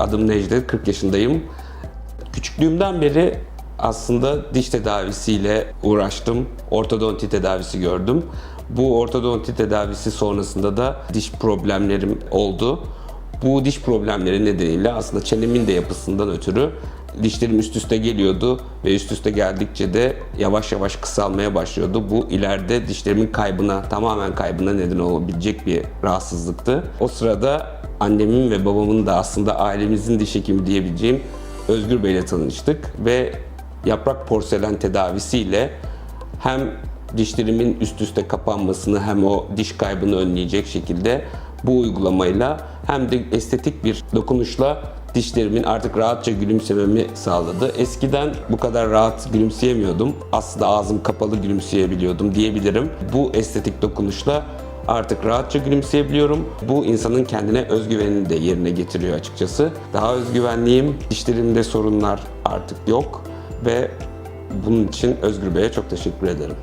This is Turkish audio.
Adım Necdet, 40 yaşındayım. Küçüklüğümden beri aslında diş tedavisiyle uğraştım. Ortodonti tedavisi gördüm. Bu ortodonti tedavisi sonrasında da diş problemlerim oldu. Bu diş problemleri nedeniyle aslında çenemin de yapısından ötürü dişlerim üst üste geliyordu ve üst üste geldikçe de yavaş yavaş kısalmaya başlıyordu. Bu ileride dişlerimin kaybına, tamamen kaybına neden olabilecek bir rahatsızlıktı. O sırada annemin ve babamın da aslında ailemizin diş hekimi diyebileceğim Özgür Bey'le tanıştık ve yaprak porselen tedavisiyle hem dişlerimin üst üste kapanmasını hem o diş kaybını önleyecek şekilde bu uygulamayla hem de estetik bir dokunuşla dişlerimin artık rahatça gülümsememi sağladı. Eskiden bu kadar rahat gülümseyemiyordum. Aslında ağzım kapalı gülümseyebiliyordum diyebilirim. Bu estetik dokunuşla artık rahatça gülümseyebiliyorum. Bu insanın kendine özgüvenini de yerine getiriyor açıkçası. Daha özgüvenliyim. Dişlerimde sorunlar artık yok ve bunun için Özgür Bey'e çok teşekkür ederim.